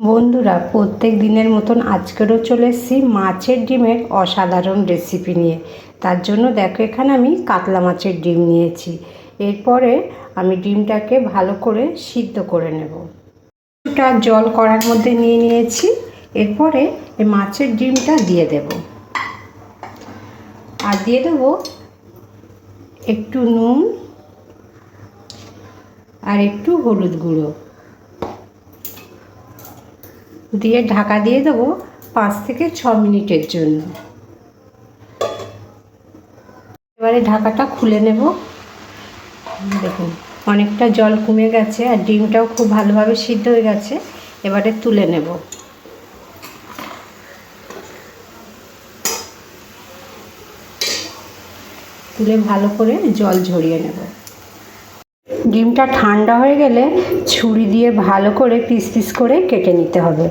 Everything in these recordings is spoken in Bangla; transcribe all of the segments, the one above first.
বন্ধুরা, প্রত্যেক দিনের মতন আজকেরও চলে এসেছি মাছের ডিমের অসাধারণ রেসিপি নিয়ে। তার জন্য দেখো, এখানে আমি কাতলা মাছের ডিম নিয়েছি। এরপরে আমি ডিমটাকে ভালো করে সিদ্ধ করে নেব। কিছুটা জল কড়ার মধ্যে নিয়ে নিয়েছি। এরপরে এই মাছের ডিমটা দিয়ে দেব। আর দিয়ে দেবো একটু নুন আর একটু হলুদ গুঁড়ো। দিয়ে ঢাকা দিয়ে দেবো পাঁচ থেকে ছ মিনিটের জন্য। এবারে ঢাকাটা খুলে নেব। দেখুন, অনেকটা জল কমে গেছে আর ডিমটাও খুব ভালোভাবে সিদ্ধ হয়ে গেছে। এবারে তুলে নেব। তুলে ভালো করে জল ঝরিয়ে নেব। ডিমটা ঠান্ডা হয়ে গেলে ছুরি দিয়ে ভালো করে পিস পিস করে কেটে নিতে হবে।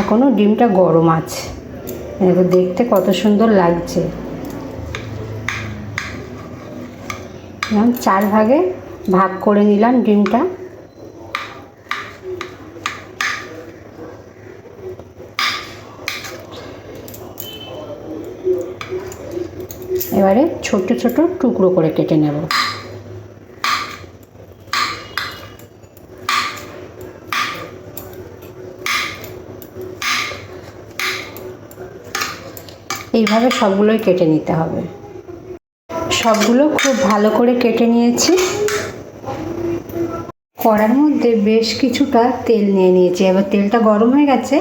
এখনও ডিমটা গরম আছে। দেখো, দেখতে কত সুন্দর লাগছে। চার ভাগে ভাগ করে নিলাম ডিমটা। এবারে ছোট ছোট টুকরো করে কেটে নেব। এইভাবে সবগুলোই কেটে নিতে হবে। সবগুলো খুব ভালো করে কেটে নিয়েছি। কড়ার মধ্যে বেশ কিছুটা তেল নিয়ে নিয়েছি। এবার তেলটা গরম হয়ে গেছে,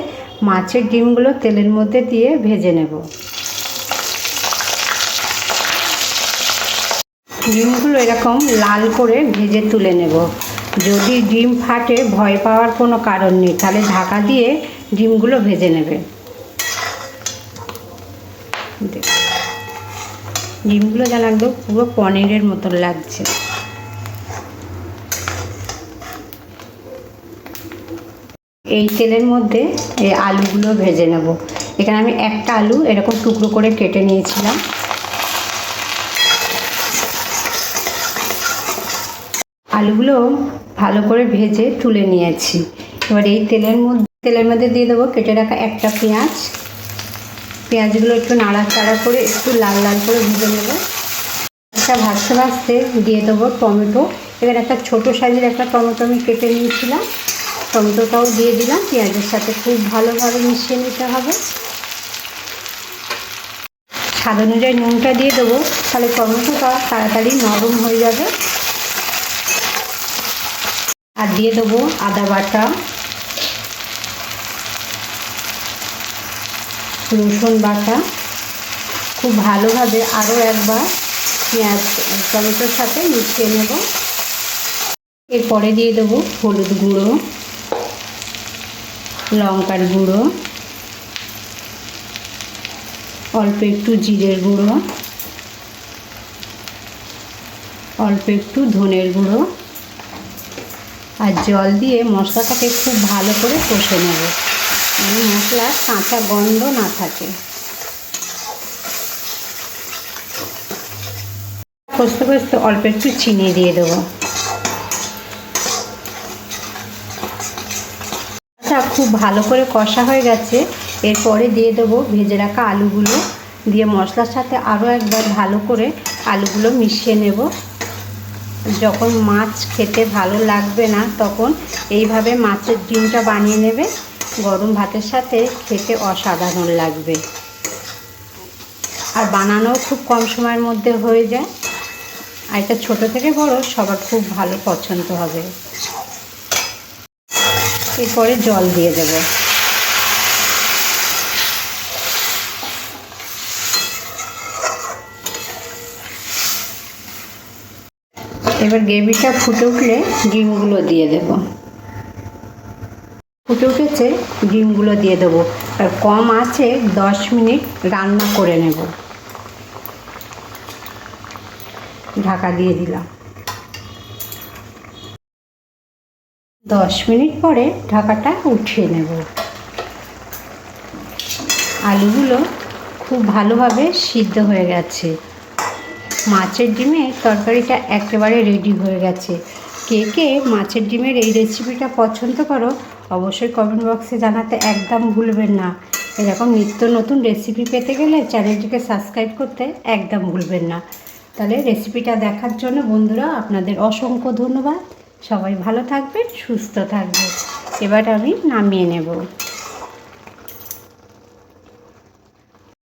মাছের ডিমগুলো তেলের মধ্যে দিয়ে ভেজে নেব। ডিমগুলো এরকম লাল করে ভেজে তুলে নেব। যদি ডিম ফাটে, ভয় পাওয়ার কোনো কারণ নেই। তাহলে ঢাকা দিয়ে ডিমগুলো ভেজে নেবে। ডিমগুলো যেন একদম পুরো পনিরের মতন লাগছে। এই তেলের মধ্যে এই আলুগুলো ভেজে নেব। এখানে আমি একটা আলু এরকম টুকরো করে কেটে নিয়েছিলাম। আলুগুলো ভালো করে ভেজে তুলে নিয়েছি। এবার এই তেলের মধ্যে তেলের মধ্যে দিয়ে দেবো কেটে রাখা একটা পেঁয়াজ। পেঁয়াজগুলো একটু নাড়াচাড়া করে একটু লাল লাল করে ভেজে নেব। একটা ভাজতে ভাজতে দিয়ে দেবো টমেটো। এবার একটা ছোটো সাইজের একটা টমেটো আমি কেটে নিয়েছিলাম। টমেটোটাও দিয়ে দিলাম। পেঁয়াজের সাথে খুব ভালোভাবে মিশিয়ে নিতে হবে। স্বাদ অনুযায়ী নুনটা দিয়ে দেবো। তাহলে টমেটোটা তাড়াতাড়ি নরম হয়ে যাবে। দিয়ে দেবো আদা বাটা, রসুন বাটা। খুব ভালোভাবে আরও একবার পেঁয়াজ টমেটোর সাথে মিশিয়ে নেব। এরপরে দিয়ে দেবো হলুদ গুঁড়ো, লঙ্কার গুঁড়ো, অল্প একটু জিরের গুঁড়ো, অল্প একটু ধনের গুঁড়ো। আর জল দিয়ে মশলাটাকে খুব ভালো করে কষে নেব। মানে মশলার কাঁচা গন্ধ না থাকে। কষতে কষতে অল্প একটু চিনি দিয়ে দেবো। আচ্ছা খুব ভালো করে কষা হয়ে গেছে। এরপরে দিয়ে দেবো ভেজে রাখা আলুগুলো। দিয়ে মশলার সাথে আরও একবার ভালো করে আলুগুলো মিশিয়ে নেব। যখন মাছ খেতে ভালো লাগবে না, তখন এইভাবে মাছের ডিমটা বানিয়ে নেবে। গরম ভাতের সাথে খেতে অসাধারণ লাগবে। আর বানানোও খুব কম সময়ের মধ্যে হয়ে যায়। আর এটা ছোটো থেকে বড়, সবার খুব ভালো পছন্দ হবে। এরপরে জল দিয়ে দেব। এবার গ্রেভিটা ফুটে উঠলে ডিমগুলো দিয়ে দেব। ফুটে উঠেছে ডিমগুলো দিয়ে দেবো। আর কম আছে দশ মিনিট রান্না করে নেব। ঢাকা দিয়ে দিলাম। দশ মিনিট পরে ঢাকাটা উঠিয়ে নেব। আলুগুলো খুব ভালোভাবে সিদ্ধ হয়ে গেছে। মাছের ডিমের তরকারিটা একেবারে রেডি হয়ে গেছে। কে কে মাছের ডিমের এই রেসিপিটা পছন্দ করো, অবশ্যই কমেন্ট বক্সে জানাতে একদম ভুলবেন না। এরকম নিত্য নতুন রেসিপি পেতে গেলে চ্যানেলটিকে সাবস্ক্রাইব করতে একদম ভুলবেন না। তাহলে রেসিপিটা দেখার জন্য বন্ধুরা আপনাদের অসংখ্য ধন্যবাদ। সবাই ভালো থাকবেন, সুস্থ থাকবেন। এবার আমি নামিয়ে নেব।